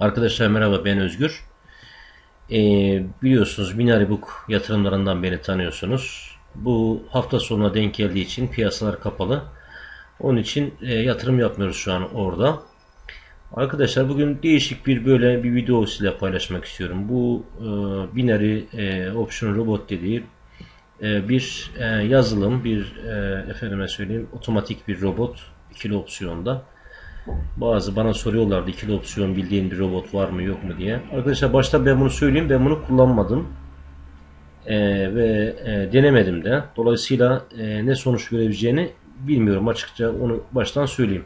Arkadaşlar merhaba ben Özgür. Ee, biliyorsunuz Binary Book yatırımlarından beni tanıyorsunuz. Bu hafta sonuna denk geldiği için piyasalar kapalı. Onun için e, yatırım yapmıyoruz şu an orada. Arkadaşlar bugün değişik bir böyle bir video size paylaşmak istiyorum. Bu e, Binary e, Option Robot dediği e, bir e, yazılım, bir e, efendime söyleyeyim otomatik bir robot ikili opsiyonda. Bazı bana soruyorlardı ikili opsiyon bildiğin bir robot var mı yok mu diye. Arkadaşlar başta ben bunu söyleyeyim ben bunu kullanmadım. Ee, ve e, denemedim de. Dolayısıyla e, ne sonuç verebileceğini bilmiyorum açıkça onu baştan söyleyeyim.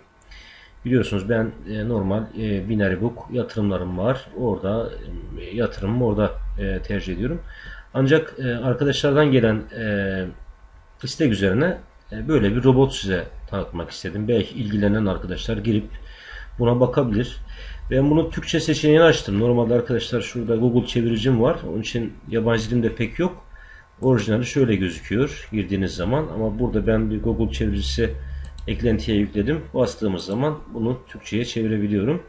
Biliyorsunuz ben e, normal e, binary book yatırımlarım var. Orada e, yatırımımı orada e, tercih ediyorum. Ancak e, arkadaşlardan gelen e, istek üzerine böyle bir robot size tanıtmak istedim. Belki ilgilenen arkadaşlar girip buna bakabilir. Ben bunu Türkçe seçeneğini açtım. Normalde arkadaşlar şurada Google çeviricim var. Onun için yabancı dilim de pek yok. Orijinali şöyle gözüküyor girdiğiniz zaman. Ama burada ben bir Google çeviricisi eklentiye yükledim. Bastığımız zaman bunu Türkçe'ye çevirebiliyorum.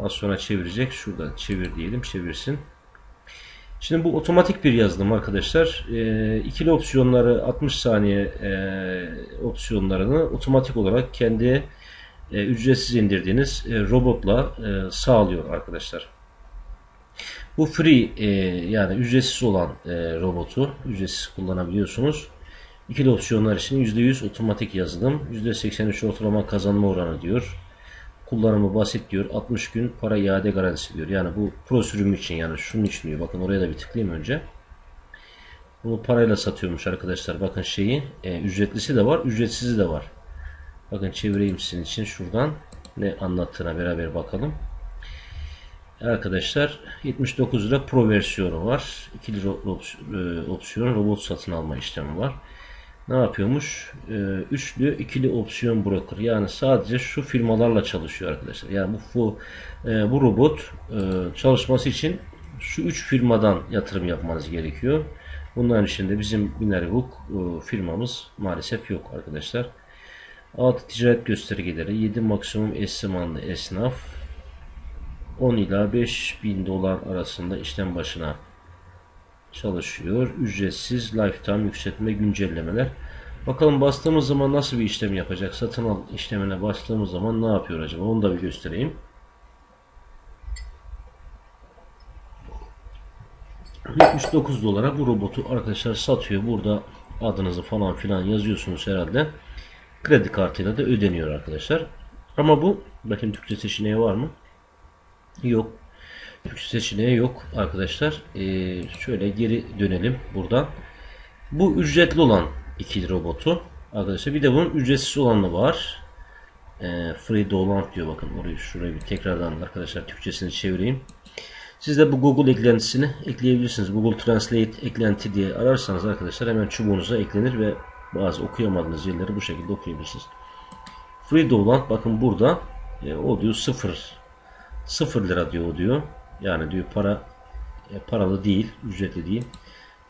Az sonra çevirecek. Şurada çevir diyelim. Çevirsin. Şimdi bu otomatik bir yazılım arkadaşlar. E, ikili opsiyonları 60 saniye e, opsiyonlarını otomatik olarak kendi e, ücretsiz indirdiğiniz e, robotla e, sağlıyor arkadaşlar. Bu free e, yani ücretsiz olan e, robotu ücretsiz kullanabiliyorsunuz. İkili opsiyonlar için %100 otomatik yazılım, %83 ortalama kazanma oranı diyor. Kullanımı basit diyor. 60 gün para iade garantisi diyor. Yani bu pro sürüm için yani şunun için diyor. Bakın oraya da bir tıklayayım önce. Bunu parayla satıyormuş arkadaşlar. Bakın şeyi e, ücretlisi de var, ücretsizi de var. Bakın çevireyim sizin için şuradan ne anlattığına beraber bakalım. Arkadaşlar 79 lira pro versiyonu var. İkili e, opsiyon robot satın alma işlemi var. Ne yapıyormuş? E, üçlü ikili opsiyon broker. Yani sadece şu firmalarla çalışıyor arkadaşlar. Yani bu bu, e, bu robot çalışması için şu üç firmadan yatırım yapmanız gerekiyor. Bunların içinde bizim Binary Book firmamız maalesef yok arkadaşlar. 6 ticaret göstergeleri, 7 maksimum eş esnaf, 10 ila 5 bin dolar arasında işlem başına çalışıyor. Ücretsiz lifetime yükseltme güncellemeler. Bakalım bastığımız zaman nasıl bir işlem yapacak? Satın al işlemine bastığımız zaman ne yapıyor acaba? Onu da bir göstereyim. ...79 dolara bu robotu arkadaşlar satıyor. Burada adınızı falan filan yazıyorsunuz herhalde kredi kartıyla da ödeniyor arkadaşlar. Ama bu bakın Türkçe seçeneği var mı? Yok. Türkçe seçeneği yok arkadaşlar. Ee, şöyle geri dönelim buradan. Bu ücretli olan ikili robotu arkadaşlar. Bir de bunun ücretsiz olanı var. Ee, free dolant diyor bakın orayı şurayı bir tekrardan arkadaşlar Türkçesini çevireyim. Siz de bu Google eklentisini ekleyebilirsiniz. Google Translate eklenti diye ararsanız arkadaşlar hemen çubuğunuza eklenir ve bazı okuyamadığınız yerleri bu şekilde okuyabilirsiniz. Free Download bakın burada e, o diyor 0 0 lira diyor o diyor. Yani diyor para e, paralı değil, ücretli değil.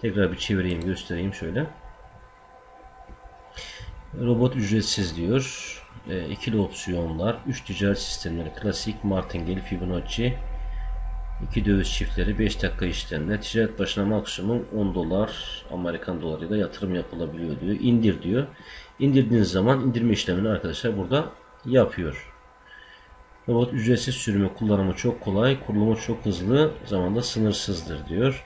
Tekrar bir çevireyim, göstereyim şöyle. Robot ücretsiz diyor. E, ikili opsiyonlar, 3 ticaret sistemleri, klasik, martingale, Fibonacci, 2 döviz çiftleri 5 dakika işlemle ticaret başına maksimum 10 dolar Amerikan dolarıyla yatırım yapılabiliyor diyor. İndir diyor. İndirdiğiniz zaman indirme işlemini arkadaşlar burada yapıyor. Robot ücretsiz sürümü kullanımı çok kolay, kurulumu çok hızlı, zamanda sınırsızdır diyor.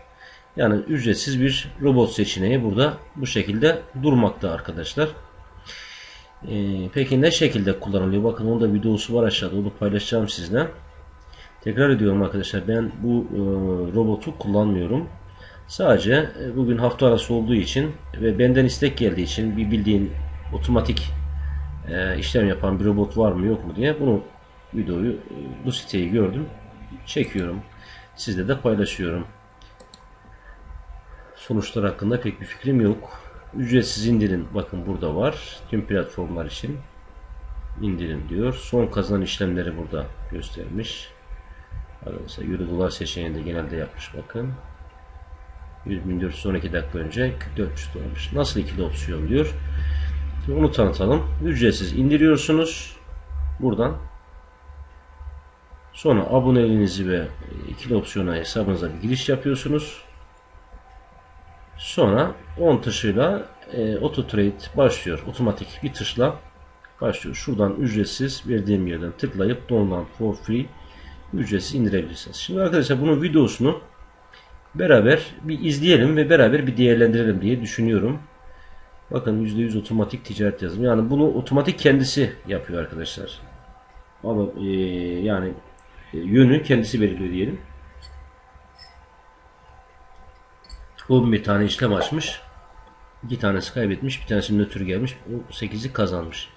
Yani ücretsiz bir robot seçeneği burada bu şekilde durmakta arkadaşlar. Ee, peki ne şekilde kullanılıyor? Bakın onun da videosu var aşağıda. Onu paylaşacağım sizle. Tekrar ediyorum arkadaşlar ben bu e, robotu kullanmıyorum. Sadece e, bugün hafta arası olduğu için ve benden istek geldiği için bir bildiğin otomatik e, işlem yapan bir robot var mı yok mu diye bunu videoyu e, bu siteyi gördüm. Çekiyorum. Sizle de paylaşıyorum. Sonuçlar hakkında pek bir fikrim yok. Ücretsiz indirin bakın burada var. Tüm platformlar için indirin diyor. Son kazanan işlemleri burada göstermiş. Mesela Euro dolar seçeneğinde genelde yapmış bakın. 100.412 dakika önce 400 dolarmış. Nasıl ikili opsiyon diyor. Onu tanıtalım. Ücretsiz indiriyorsunuz. Buradan Sonra aboneliğinizi ve ikili opsiyona hesabınıza bir giriş yapıyorsunuz. Sonra 10 tuşuyla e, auto trade başlıyor. Otomatik bir tuşla başlıyor. Şuradan ücretsiz verdiğim yerden tıklayıp download for free ücretsiz indirebilirsiniz. Şimdi arkadaşlar bunun videosunu beraber bir izleyelim ve beraber bir değerlendirelim diye düşünüyorum. Bakın %100 otomatik ticaret yazım. Yani bunu otomatik kendisi yapıyor arkadaşlar. Ama e, yani e, yönü kendisi belirliyor diyelim. 11 tane işlem açmış. 2 tanesi kaybetmiş. Bir tanesi nötr gelmiş. O 8'i kazanmış.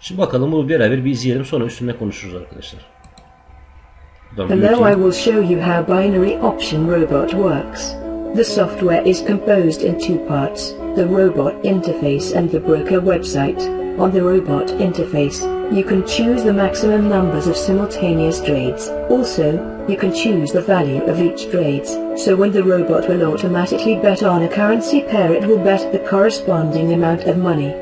Şimdi bakalım bunu beraber bir izleyelim. Sonra üstünde konuşuruz arkadaşlar. Now I will show you how binary option robot works. The software is composed in two parts, the robot interface and the broker website. On the robot interface, you can choose the maximum numbers of simultaneous trades. Also, you can choose the value of each trades, so when the robot will automatically bet on a currency pair it will bet the corresponding amount of money.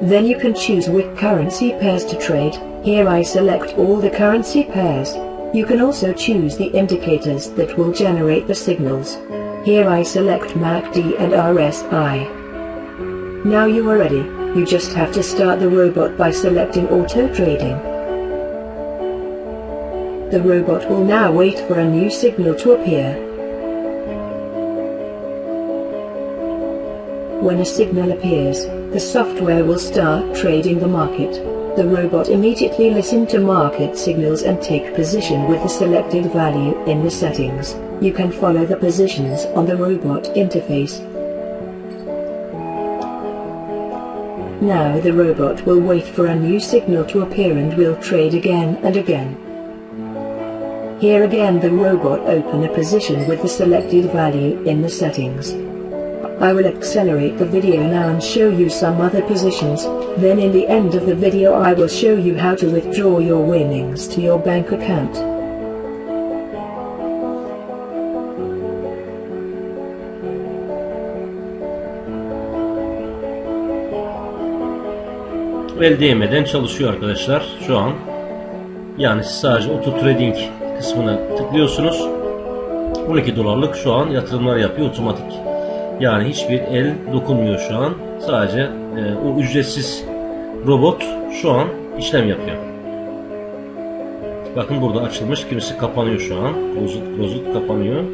Then you can choose which currency pairs to trade, here I select all the currency pairs. You can also choose the indicators that will generate the signals. Here I select MACD and RSI. Now you are ready, you just have to start the robot by selecting auto trading. The robot will now wait for a new signal to appear. When a signal appears, the software will start trading the market. The robot immediately listen to market signals and take position with the selected value in the settings. You can follow the positions on the robot interface. Now the robot will wait for a new signal to appear and will trade again and again. Here again the robot open a position with the selected value in the settings. I will accelerate the video now and show you some other positions, then in the end of the video I will show you how to withdraw your winnings to your bank account. El değmeden çalışıyor arkadaşlar şu an. Yani siz sadece auto trading kısmına tıklıyorsunuz. 12 dolarlık şu an yatırımlar yapıyor otomatik. Yani hiçbir el dokunmuyor şu an. Sadece e, o ücretsiz robot şu an işlem yapıyor. Bakın burada açılmış. Kimisi kapanıyor şu an. Closed, closed kapanıyor.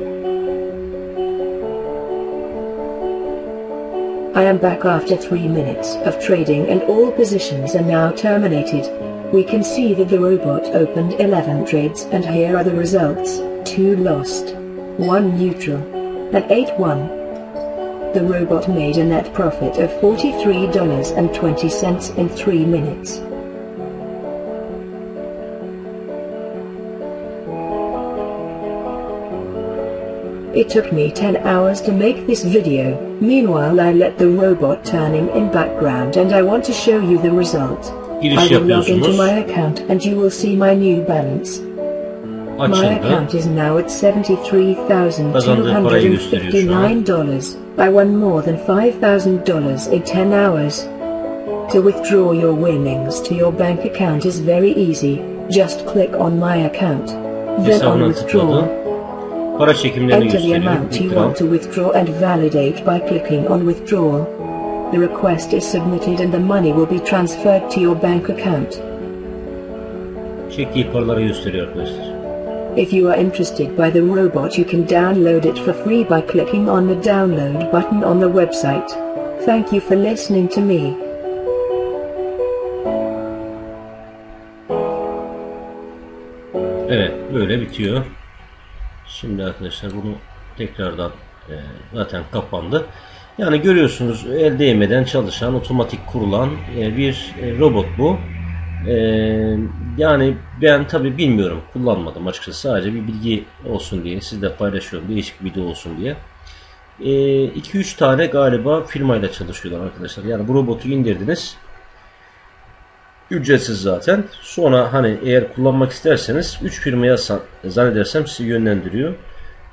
I am back after 3 minutes of trading and all positions are now terminated. We can see that the robot opened 11 trades and here are the results. 2 lost, 1 neutral, and 8 won. The robot made a net profit of $43.20 in 3 minutes. It took me 10 hours to make this video, meanwhile I let the robot turning in background and I want to show you the result. Giriş I will log into my account and you will see my new balance. My account is now at Kazandığı parayı gösteriyor şu an. $73,259. I won more than $5,000 in 10 hours. To withdraw your winnings to your bank account is very easy. Just click on my account. Then on withdraw. Tıkladı. Para çekimlerini Enter the amount you want to withdraw and validate by clicking on withdrawal. The request is submitted and the money will be transferred to your bank account. Çektiği paraları gösteriyor arkadaşlar. If you are interested by the robot you can download it for free by clicking on the download button on the website. Thank you for listening to me. Evet böyle bitiyor. Şimdi arkadaşlar bunu tekrardan e, zaten kapandı. Yani görüyorsunuz el değmeden çalışan otomatik kurulan e, bir e, robot bu. E, yani ben tabi bilmiyorum kullanmadım açıkçası sadece bir bilgi olsun diye sizle paylaşıyorum değişik bir video olsun diye. 2-3 tane galiba firmayla çalışıyorlar arkadaşlar. Yani bu robotu indirdiniz. Ücretsiz zaten. Sonra hani eğer kullanmak isterseniz 3 firmaya zannedersem sizi yönlendiriyor.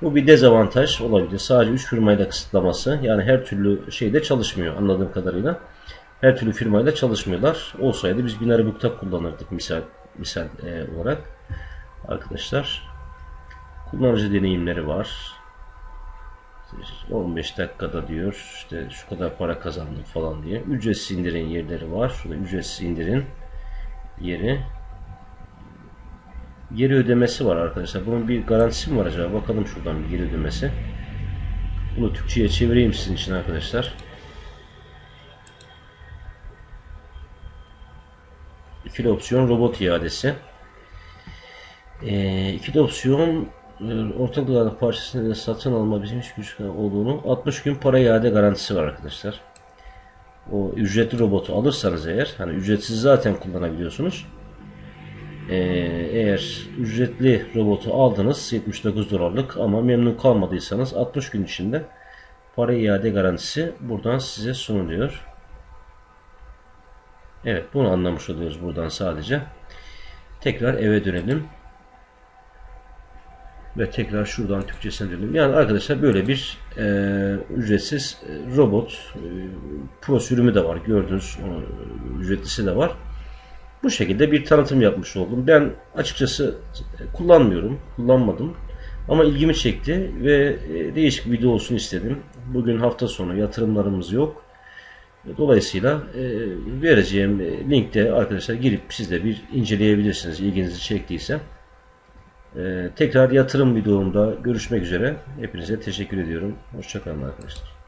Bu bir dezavantaj olabilir. Sadece 3 firmayla kısıtlaması. Yani her türlü şeyde çalışmıyor anladığım kadarıyla. Her türlü firmayla çalışmıyorlar. Olsaydı biz Binary Book'ta kullanırdık misal misal e, olarak. arkadaşlar. Kullanıcı deneyimleri var. 15 dakikada diyor işte şu kadar para kazandım falan diye. Ücretsiz indirin yerleri var. Şurada ücretsiz indirin yeri. Geri ödemesi var arkadaşlar. Bunun bir garantisi mi var acaba? Bakalım şuradan bir geri ödemesi. Bunu Türkçe'ye çevireyim sizin için arkadaşlar. İkili opsiyon robot iadesi. Ee, ikili opsiyon e, ortak parçasını satın alma bizim iş güç olduğunu 60 gün para iade garantisi var arkadaşlar. O ücretli robotu alırsanız eğer hani ücretsiz zaten kullanabiliyorsunuz. Ee, eğer ücretli robotu aldınız 79 dolarlık ama memnun kalmadıysanız 60 gün içinde para iade garantisi buradan size sunuluyor. Evet bunu anlamış oluyoruz buradan sadece. Tekrar eve dönelim. Ve tekrar şuradan Türkçesine dönelim. Yani arkadaşlar böyle bir e, ücretsiz e, robot e, pro sürümü de var. Gördüğünüz onu, ücretlisi de var. Bu şekilde bir tanıtım yapmış oldum. Ben açıkçası kullanmıyorum. Kullanmadım. Ama ilgimi çekti ve e, değişik bir video olsun istedim. Bugün hafta sonu yatırımlarımız yok. Dolayısıyla e, vereceğim linkte arkadaşlar girip siz de bir inceleyebilirsiniz ilginizi çektiyse. E, tekrar yatırım videomda görüşmek üzere. Hepinize teşekkür ediyorum. Hoşçakalın arkadaşlar.